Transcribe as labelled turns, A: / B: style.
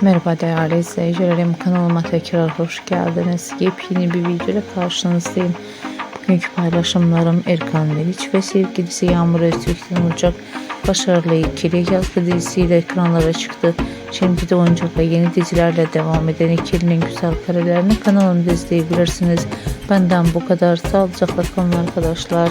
A: Merhaba değerli izleyicilerim kanalıma tekrar hoş geldiniz. Yepyeni bir video ile karşınızdayım. Bugünkü paylaşımlarım Erkan Meriç ve sevgilisi Yağmur Öztürk'ten olacak. Başarılı ikili yazgı dizisiyle ekranlara çıktı. Şimdi de oyunculuğa yeni dizilerle devam eden ikilinin güzel karelerini kanalımda izleyebilirsiniz. Benden bu kadar. Sağlıcakla kalın arkadaşlar.